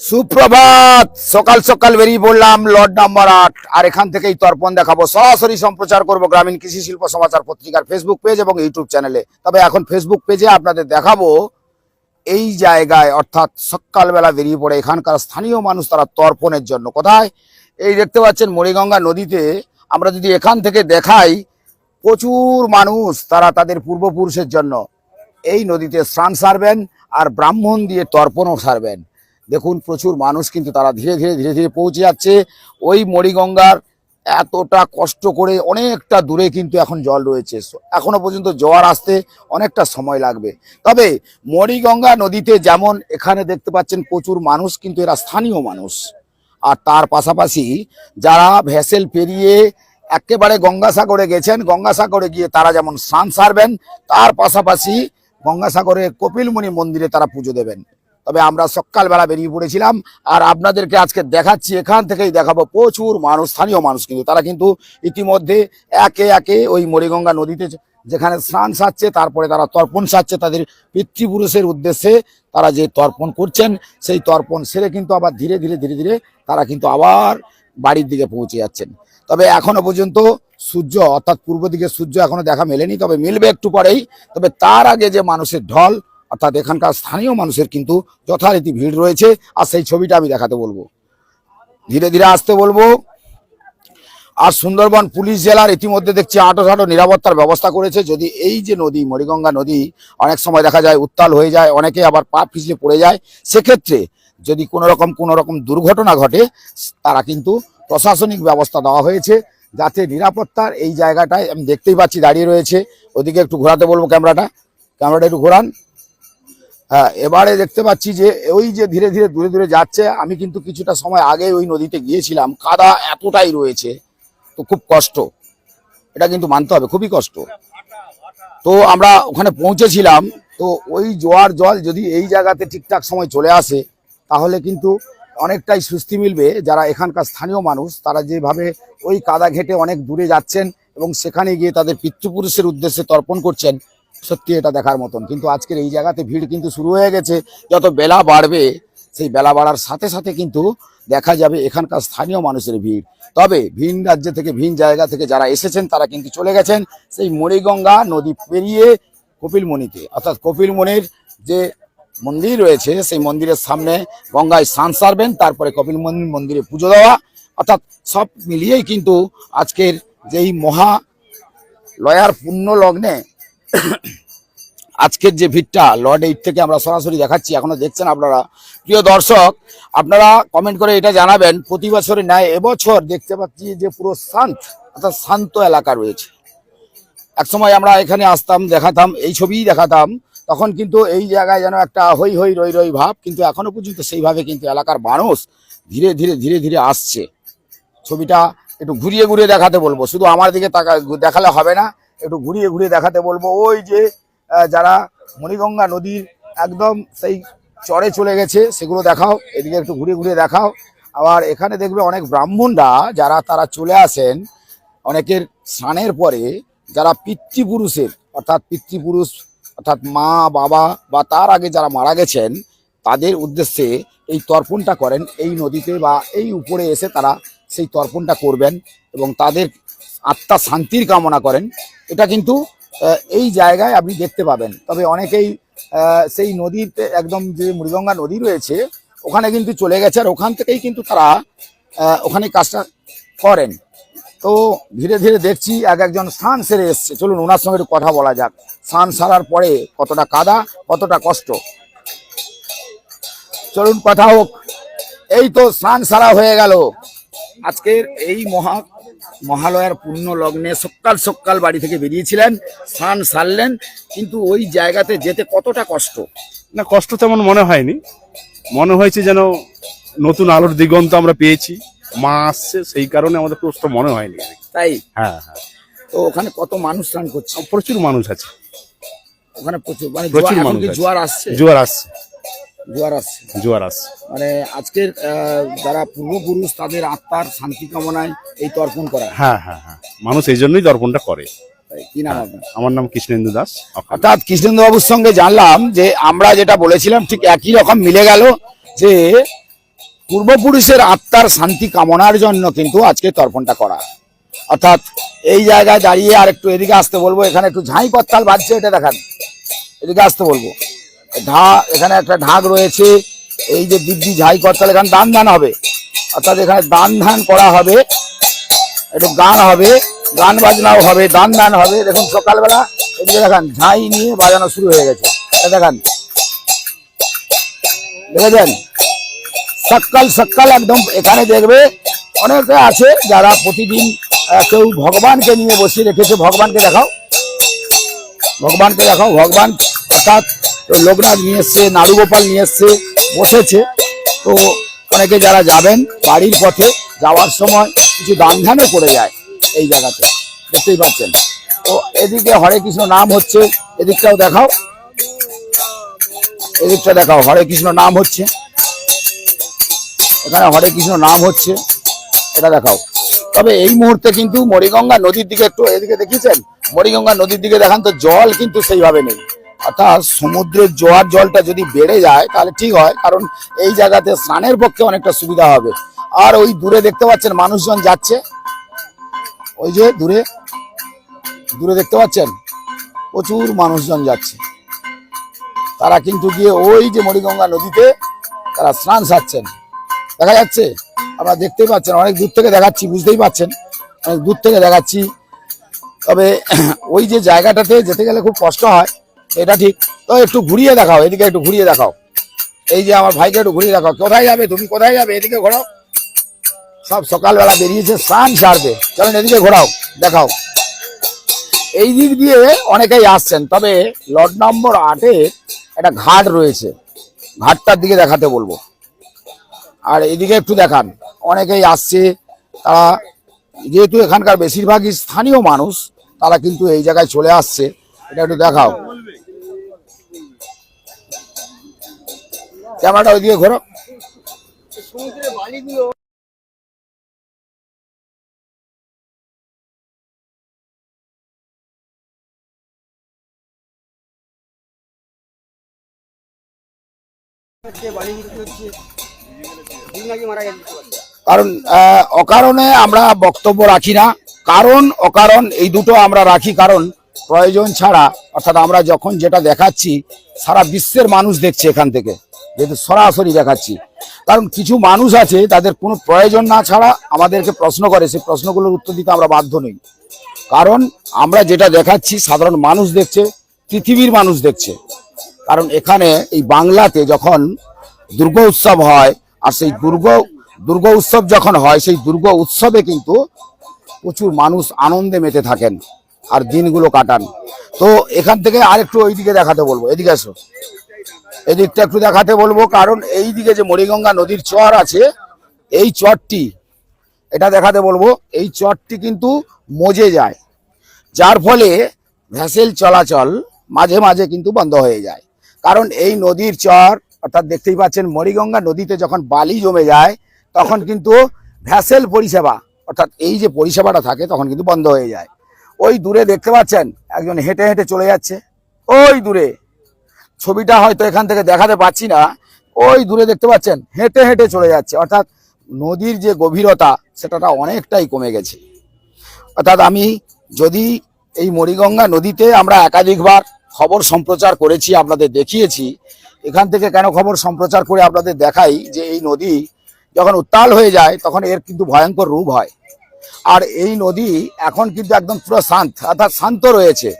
সুপ্রভাত। সকাল সকাল বেরিয়ে পড়লাম লর্ড নাম্বার আট। আর এখান থেকেই তর্পণ দেখাবো। সরাসরি সম্প্রচার করব গ্রামীণ কৃষি শিল্প সমাচার পত্রিকার ফেসবুক পেজ এবং ইউটিউব চ্যানেলে তবে এখন ফেসবুক পেজে আপনাদের দেখাবো এই জায়গায়, অর্থাৎ সকালবেলা বেরিয়ে পড়ে এখানকার স্থানীয় মানুষ তারা তর্পণের জন্য। কোথায়? এই দেখতে পাচ্ছেন মরিগঙ্গা নদীতে। আমরা যদি এখান থেকে দেখাই, প্রচুর মানুষ তারা তাদের পূর্বপুরুষের জন্য এই নদীতে স্নান সারবেন আর ব্রাহ্মণ দিয়ে তর্পণও সারবেন। দেখুন, প্রচুর মানুষ কিন্তু তারা ধীরে ধীরে ধীরে ধীরে পৌঁছে যাচ্ছে। ওই মরিগঙ্গার এতটা কষ্ট করে অনেকটা দূরে কিন্তু এখন জল রয়েছে। এখনও পর্যন্ত জোয়ার আসতে অনেকটা সময় লাগবে। তবে মরিগঙ্গা নদীতে যেমন এখানে দেখতে পাচ্ছেন, প্রচুর মানুষ কিন্তু এরা স্থানীয় মানুষ। আর তার পাশাপাশি যারা ভেসেল পেরিয়ে একেবারে গঙ্গাসাগরে গেছেন, গঙ্গাসাগরে গিয়ে তারা যেমন স্নান সারবেন, তার পাশাপাশি গঙ্গাসাগরে কপিলমুনি মন্দিরে তারা পুজো দেবেন। তবে আমরা সকালবেলা বেরিয়ে পড়েছিলাম আর আপনাদেরকে আজকে দেখাচ্ছি, এখান থেকেই দেখাবো। প্রচুর মানুষ, স্থানীয় মানুষ কিন্তু। তারা কিন্তু ইতিমধ্যে একে একে ওই মরিগঙ্গা নদীতে যেখানে স্নান সারছে, তারপরে তারা তর্পণ সারছে, তাদের পিতৃপুরুষের উদ্দেশ্যে তারা যে তর্পণ করছেন, সেই তর্পণ সেরে কিন্তু আবার ধীরে ধীরে ধীরে ধীরে তারা কিন্তু আবার বাড়ির দিকে পৌঁছে যাচ্ছেন। তবে এখনও পর্যন্ত সূর্য, অর্থাৎ পূর্ব দিকে সূর্য এখনও দেখা মেলেনি, তবে মিলবে একটু পরেই। তবে তার আগে যে মানুষের ঢল অর্থাৎ এখানকার স্থানীয় মানুষের কিন্তু যথারীতি ভিড় রয়েছে। আর সেই ছবিটা আমি দেখাতে বলব। ধীরে ধীরে আসতে বলব। আর সুন্দরবন পুলিশ জেলার ইতিমধ্যে দেখছি আটো ঝাটো নিরাপত্তার ব্যবস্থা করেছে। যদি এই যে নদী, মরিগঙ্গা নদী অনেক সময় দেখা যায় উত্তাল হয়ে যায়, অনেকে আবার পা পিছলে পড়ে যায়, সেক্ষেত্রে যদি কোনো রকম কোনো রকম দুর্ঘটনা ঘটে, তারা কিন্তু প্রশাসনিক ব্যবস্থা দেওয়া হয়েছে যাতে নিরাপত্তার এই জায়গাটায় আমি দেখতেই পাচ্ছি দাঁড়িয়ে রয়েছে। ওদিকে একটু ঘোরাতে বলব ক্যামেরাটা। ক্যামেরাটা একটু ঘোরান। এবারে দেখতে পাচ্ছি যে ওই যে ধীরে ধীরে দূরে দূরে যাচ্ছে, আমি কিন্তু কিছুটা সময় আগে ওই নদীতে গিয়েছিলাম, কাদা এতটাই রয়েছে, তো খুব কষ্ট। এটা কিন্তু মানতে হবে, খুবই কষ্ট। তো আমরা ওখানে পৌঁছেছিলাম, তো ওই জোয়ার জল যদি এই জায়গাতে ঠিকঠাক সময় চলে আসে, তাহলে কিন্তু অনেকটাই সুস্থি মিলবে। যারা এখানকার স্থানীয় মানুষ, তারা যেভাবে ওই কাদা ঘেটে অনেক দূরে যাচ্ছেন এবং সেখানে গিয়ে তাদের পিতৃপুরুষের উদ্দেশ্যে তর্পণ করছেন সত্যি এটা দেখার মতন। কিন্তু আজকের এই জায়গাতে ভিড় কিন্তু শুরু হয়ে গেছে। যত বেলা বাড়বে, সেই বেলা বাড়ার সাথে সাথে কিন্তু দেখা যাবে এখানকার স্থানীয় মানুষের ভিড়। তবে ভিন রাজ্য থেকে, ভিন জায়গা থেকে যারা এসেছেন, তারা কিন্তু চলে গেছেন সেই মরিগঙ্গা নদী পেরিয়ে কপিলমণিতে। অর্থাৎ কপিলমণির যে মন্দির রয়েছে, সেই মন্দিরের সামনে গঙ্গায় স্নান সারবেন, তারপরে কপিলমণি মন্দিরে পুজো দেওয়া। অর্থাৎ সব মিলিয়েই কিন্তু আজকের যেই মহা লয়ার পুণ্য লগ্নে আজকের যে ভিড়টা লর্ড এইট থেকে আমরা সরাসরি দেখাচ্ছি। এখনও দেখছেন আপনারা? প্রিয় দর্শক, আপনারা কমেন্ট করে এটা জানাবেন, প্রতি বছরের ন্যায় এবছর দেখতে পাচ্ছি যে পুরো শান্ত, অর্থাৎ শান্ত এলাকা রয়েছে। এক সময় আমরা এখানে আসতাম, দেখাতাম, এই ছবিই দেখাতাম, তখন কিন্তু এই জায়গায় যেন একটা হই হই রই রই ভাব, কিন্তু এখনও পর্যন্ত সেইভাবে কিন্তু এলাকার মানুষ ধীরে ধীরে ধীরে ধীরে আসছে। ছবিটা একটু ঘুরিয়ে ঘুরিয়ে দেখাতে বলব, শুধু আমার দিকে তাকা দেখালে হবে না একটু ঘুরিয়ে ঘুরিয়ে দেখাতে বলব। ওই যে যারা মণিগঙ্গা নদীর একদম সেই চরে চলে গেছে, সেগুলো দেখাও। এদিকে একটু ঘুরিয়ে ঘুরিয়ে দেখাও। আবার এখানে দেখবে অনেক ব্রাহ্মণরা, যারা তারা চলে আসেন, অনেকের স্নানের পরে, যারা পিতৃপুরুষের, অর্থাৎ পিতৃপুরুষ, অর্থাৎ মা, বাবা বা তার আগে যারা মারা গেছেন, তাদের উদ্দেশ্যে এই তর্পণটা করেন। এই নদীতে বা এই উপরে এসে তারা সেই তর্পণটা করবেন এবং তাদের আত্মা শান্তির কামনা করেন। এটা কিন্তু এই জায়গায় আপনি দেখতে পাবেন। তবে অনেকেই সেই নদীতে একদম যে মৃগঙ্গা নদী রয়েছে, ওখানে কিন্তু চলে গেছে আর ওখান থেকেই কিন্তু তারা ওখানে কাজটা করেন। তো ধীরে ধীরে দেখছি এক একজন স্নান সেরে এসছে। চলুন ওনার সঙ্গে একটু কথা বলা যাক। স্নান সারার পরে কতটা কাদা, কতটা কষ্ট? চলুন কথা হোক। এই তো স্নান সারা হয়ে গেল। আজকের এই মহা মহালয়ার পূর্ণ লগ্নে সকাল সকাল বাড়ি থেকে বেরিয়েছিলেন স্নান সারলেন কিন্তু ওই জায়গাতে যেতে কতটা কষ্ট? না কষ্ট তেমন মনে হয়নি। মনে হয়েছে যেন নতুন আলোর দিগন্ত আমরা পেয়েছি মা আসছে সেই কারণে আমাদের কষ্ট মনে হয়নি। তাই? হ্যাঁ হ্যাঁ। তো ওখানে কত মানুষ স্নান করছে? প্রচুর মানুষ আছে। ওখানে প্রচুর মানে প্রচুর মানুষ জোয়ার আসছে। জোয়ার আসছে। জোয়ার আসছে। জোয়ার আসছে। মানে আজকের যারা পূর্বপুরুষ তাদের আত্মার শান্তি কামনায় এই তর্পণ করা। হ্যাঁ হ্যাঁ হ্যাঁ। মানুষ এই জন্যই তর্পণটা করে। কি নাম আপনার? আমার নাম কৃষ্ণেন্দু দাস। অর্থাৎ কৃষ্ণেন্দ্রবাবুর সঙ্গে জানলাম যে আমরা যেটা বলেছিলাম ঠিক একই রকম মিলে গেল যে পূর্বপুরুষের আত্মার শান্তি কামনার জন্য কিন্তু আজকে তর্পণটা করা। অর্থাৎ এই জায়গায় দাঁড়িয়ে আর একটু এদিকে আসতে বলব এখানে একটু ঝাঁই করতাল বাজছে এটা দেখান। এদিকে আসতে বলব। ঢা এখানে একটা ঢাক রয়েছে। এই যে দিব্যি ঝাই করতাল এখানে দান ধান হবে। অর্থাৎ এখানে দান ধান করা হবে। একটু গান হবে, গান বাজনাও হবে, দান দান হবে। দেখুন, সকালবেলা এদিকে দেখান, ঝাই নিয়ে বাজানো শুরু হয়ে গেছে। দেখান, দেখেছেন? সকাল সকাল একদম এখানে দেখবে, অনেকে আছে যারা প্রতিদিন কেউ ভগবানকে নিয়ে বসিয়ে রেখেছে। ভগবানকে দেখাও। ভগবানকে দেখাও, ভগবান অর্থাৎ লোকনাথ নিয়ে এসছে, নারুগোপাল নিয়ে এসছে, বসেছে। তো অনেকে যারা যাবেন বাড়ির পথে যাওয়ার সময় কিছু দান ধ্যানও করে যায় এই জায়গাতে। দেখতেই পাচ্ছেন তো এদিকে হরে কৃষ্ণ নাম হচ্ছে, এদিকটাও দেখাও। এদিকটা দেখাও, হরে কৃষ্ণ নাম হচ্ছে। এখানে হরে কৃষ্ণ নাম হচ্ছে, এটা দেখাও। তবে এই মুহূর্তে কিন্তু মরিগঙ্গা নদীর দিকে একটু এদিকে দেখিয়েছেন? মরিগঙ্গা নদীর দিকে দেখান তো জল কিন্তু সেইভাবে নেই। অর্থাৎ সমুদ্রের জোয়ার জলটা যদি বেড়ে যায়, তাহলে ঠিক হয়, কারণ এই জায়গাতে স্নানের পক্ষে অনেকটা সুবিধা হবে। আর ওই দূরে দেখতে পাচ্ছেন মানুষজন যাচ্ছে। ওই যে দূরে দূরে দেখতে পাচ্ছেন? প্রচুর মানুষজন যাচ্ছে। তারা কিন্তু গিয়ে ওই যে মরিগঙ্গা নদীতে তারা স্নান সারছেন। দেখা যাচ্ছে? আপনারা দেখতেই পাচ্ছেন, অনেক দূর থেকে দেখাচ্ছি, বুঝতেই পাচ্ছেন। অনেক দূর থেকে দেখাচ্ছি। তবে ওই যে জায়গাটাতে যেতে গেলে খুব কষ্ট হয়। এটা ঠিক। তো একটু ঘুরিয়ে দেখাও, এদিকে একটু ঘুরিয়ে দেখাও। এই যে আমার ভাইকে একটু ঘুরিয়ে দেখাও। কোথায় যাবে তুমি? কোথায় যাবে? এদিকে ঘোরাও। সব সকালবেলা বেরিয়েছে, স্নান সারবে। চলেন এদিকে ঘোরাও, দেখাও। এই দিক দিয়ে অনেকেই আসছেন, তবে লট নম্বর আটে একটা ঘাট রয়েছে। ঘাটটার দিকে দেখাতে বলব। আর এদিকে একটু দেখান, অনেকেই আসছে, তারা যেহেতু এখানকার বেশিরভাগই স্থানীয় মানুষ, তারা কিন্তু এই জায়গায় চলে আসছে। এটা একটু দেখাও। ক্যামেরাটা ওইদিকে ঘোরো কারণ অকারণে আমরা বক্তব্য রাখি না। কারণ, অকারণ, এই দুটো আমরা রাখি। কারণ, প্রয়োজন ছাড়া, অর্থাৎ আমরা যখন যেটা দেখাচ্ছি, সারা বিশ্বের মানুষ দেখছে এখান থেকে। যেহেতু সরাসরি দেখাচ্ছি। কারণ কিছু মানুষ আছে, তাদের কোনো প্রয়োজন না ছাড়া আমাদেরকে প্রশ্ন করে, সেই প্রশ্নগুলোর উত্তর দিতে আমরা বাধ্য নই। কারণ আমরা যেটা দেখাচ্ছি, সাধারণ মানুষ দেখছে, পৃথিবীর মানুষ দেখছে। কারণ এখানে এই বাংলাতে যখন দুর্গ উৎসব হয়, আর সেই দুর্গ দুর্গ উৎসব যখন হয়, সেই দুর্গ উৎসবে কিন্তু প্রচুর মানুষ আনন্দে মেতে থাকেন আর দিনগুলো কাটান। তো এখান থেকে আরেকটু ওইদিকে দেখাতে বলব। এদিকে এসো এদিকটা একটু দেখাতে বলব, কারণ এই দিকে যে মরিগঙ্গা নদীর চর আছে, এই চরটি, এটা দেখাতে বলব, এই চরটি কিন্তু মজে যায়। যার ফলে ভ্যাসেল চলাচল মাঝে মাঝে কিন্তু বন্ধ হয়ে যায়। কারণ এই নদীর চর, অর্থাৎ দেখতেই পাচ্ছেন মরিগঙ্গা নদীতে যখন বালি জমে যায়, তখন কিন্তু ভ্যাসেল পরিষেবা, অর্থাৎ এই যে পরিষেবাটা থাকে, তখন কিন্তু বন্ধ হয়ে যায়। ওই দূরে দেখতে পাচ্ছেন, একজন হেঁটে হেঁটে চলে যাচ্ছে। ওই দূরে ছবিটা হয়তো এখান থেকে দেখাতে পাচ্ছি না। ওই দূরে দেখতে পাচ্ছেন, হেঁটে হেঁটে চলে যাচ্ছে। অর্থাৎ নদীর যে গভীরতা সেটা অনেকটাই কমে গেছে। অর্থাৎ আমি যদি এই মরিগঙ্গা নদীতে আমরা একাধিকবার খবর সম্প্রচার করেছি, আপনাদের দেখিয়েছি, এখান থেকে কেন খবর সম্প্রচার করে আপনাদের দেখাই যে এই নদী যখন উত্তাল হয়ে যায়, তখন এর কিন্তু ভয়ঙ্কর রূপ হয়। আর এই নদী এখন কিন্তু একদম পুরো শান্ত, অর্থাৎ শান্ত রয়েছে।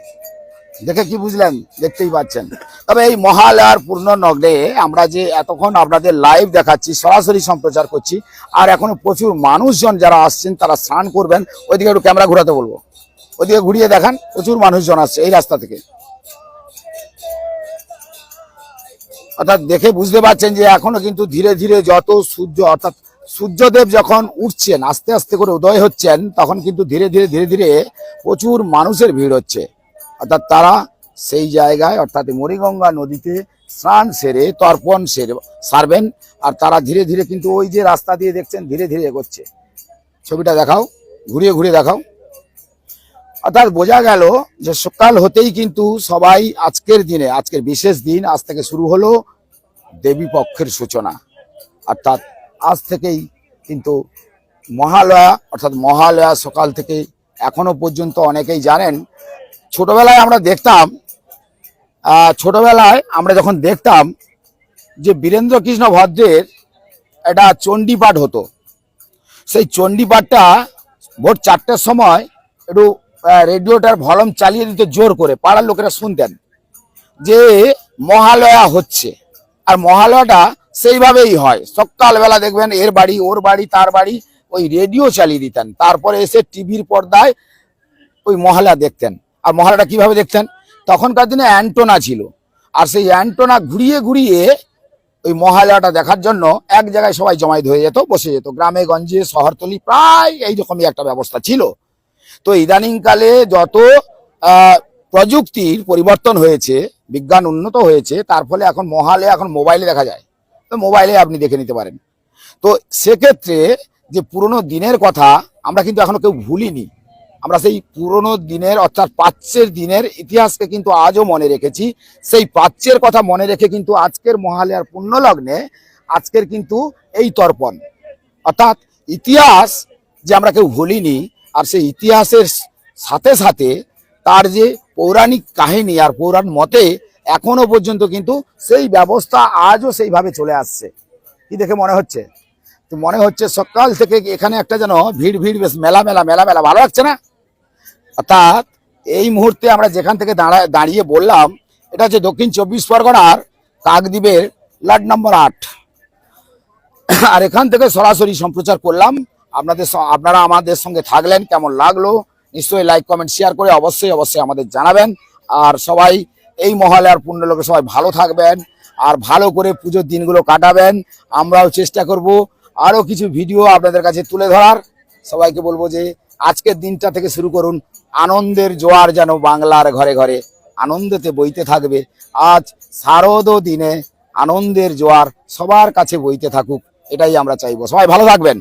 দেখে কি বুঝলেন? দেখতেই পাচ্ছেন। তবে এই মহালয়ার পূর্ণ নগরে আমরা যে এতক্ষণ আপনাদের লাইভ দেখাচ্ছি, সরাসরি সম্প্রচার করছি, আর এখনও প্রচুর মানুষজন যারা আসছেন, তারা স্নান করবেন, ওইদিকে একটু ক্যামেরা ঘোরাতে বলব। ওইদিকে ঘুরিয়ে দেখান, প্রচুর মানুষজন আসছে এই রাস্তা থেকে। অর্থাৎ দেখে বুঝতে পারছেন যে এখনও কিন্তু ধীরে ধীরে যত সূর্য, অর্থাৎ সূর্যদেব যখন উঠছেন, আস্তে আস্তে করে উদয় হচ্ছেন, তখন কিন্তু ধীরে ধীরে ধীরে ধীরে প্রচুর মানুষের ভিড় হচ্ছে। অর্থাৎ তারা সেই জায়গায়, অর্থাৎ মরিগঙ্গা নদীতে স্নান সেরে, তর্পণ সেরে, সারবেন। আর তারা ধীরে ধীরে কিন্তু ওই যে রাস্তা দিয়ে দেখছেন, ধীরে ধীরে এগোচ্ছে। ছবিটা দেখাও, ঘুরিয়ে ঘুরিয়ে দেখাও। অর্থাৎ বোঝা গেল যে সকাল হতেই কিন্তু সবাই আজকের দিনে, আজকের বিশেষ দিন, আজ থেকে শুরু হলো দেবী পক্ষের সূচনা। অর্থাৎ আজ থেকেই কিন্তু মহালয়া, অর্থাৎ মহালয়া সকাল থেকে এখনও পর্যন্ত অনেকেই জানেন ছোটবেলায় আমরা দেখতাম ছোটবেলায় আমরা যখন দেখতাম যে বীরেন্দ্র কৃষ্ণ ভদ্রের একটা চণ্ডীপাঠ হতো। সেই চণ্ডীপাঠটা ভোর চারটের সময় একটু রেডিওটার ভলম চালিয়ে দিত জোর করে, পাড়ার লোকেরা শুনতেন যে মহালয়া হচ্ছে। আর মহালয়াটা সেইভাবেই হয়। সকালবেলা দেখবেন এর বাড়ি, ওর বাড়ি, তার বাড়ি, ওই রেডিও চালিয়ে দিতেন। তারপরে এসে টিভির পর্দায় ওই মহালয়া দেখতেন। আর মহালয়াটা কীভাবে দেখতেন? তখনকার দিনে অ্যান্টোনা ছিল। আর সেই অ্যান্টোনা ঘুরিয়ে ঘুরিয়ে ওই মহালয়াটা দেখার জন্য এক জায়গায় সবাই জমায়েত হয়ে যেত, বসে যেত। গ্রামে, গঞ্জে, শহরতলি প্রায় এইরকমই একটা ব্যবস্থা ছিল। তো ইদানিংকালে যত প্রযুক্তির পরিবর্তন হয়েছে, বিজ্ঞান উন্নত হয়েছে, তার ফলে এখন মহালয়া এখন মোবাইলে দেখা যায়। তো মোবাইলে আপনি দেখে নিতে পারেন। তো সেক্ষেত্রে যে পুরনো দিনের কথা আমরা কিন্তু এখনও কেউ ভুলিনি। আমরা সেই পুরনো দিনের অর্থাৎ প্রাচ্যের দিনের ইতিহাসকে কিন্তু আজও মনে রেখেছি। সেই প্রাচ্যের কথা মনে রেখে কিন্তু আজকের মহালয়ার পুণ্যলগ্নে আজকের কিন্তু এই তর্পণ। অর্থাৎ ইতিহাস যে আমরা কেউ ভুলিনি, আর সেই ইতিহাসের সাথে সাথে তার যে পৌরাণিক কাহিনী আর পৌরাণ মতে এখনও পর্যন্ত কিন্তু সেই ব্যবস্থা আজও সেইভাবে চলে আসছে। কি দেখে মনে হচ্ছে? তো মনে হচ্ছে সকাল থেকে এখানে একটা যেন ভিড় ভিড় বেশ মেলা মেলা মেলা মেলা ভালো লাগছে না? অর্থাৎ এই মুহূর্তে আমরা যেখান থেকে দাঁড়া, দাঁড়িয়ে বললাম, এটা হচ্ছে দক্ষিণ চব্বিশ পরগনার কাকদ্বীপের লাট নম্বর আট। আর এখান থেকে সরাসরি সম্প্রচার করলাম। আপনাদের আপনারা আমাদের সঙ্গে থাকলেন, কেমন লাগল? নিশ্চয়ই লাইক, কমেন্ট, শেয়ার করে অবশ্যই অবশ্যই আমাদের জানাবেন। আর সবাই এই মহালয়ার পুণ্যলোকে সবাই ভালো থাকবেন আর ভালো করে পুজোর দিনগুলো কাটাবেন। আমরাও চেষ্টা করব আরও কিছু ভিডিও আপনাদের কাছে তুলে ধরার। সবাইকে বলব যে আজকের দিনটা থেকে শুরু করুন। আনন্দের জোয়ার যেন বাংলার ঘরে ঘরে আনন্দেতে বইতে থাকবে। আজ শারদ দিনে আনন্দের জোয়ার সবার কাছে বইতে থাকুক, এটাই আমরা চাইব। সবাই ভালো থাকবেন।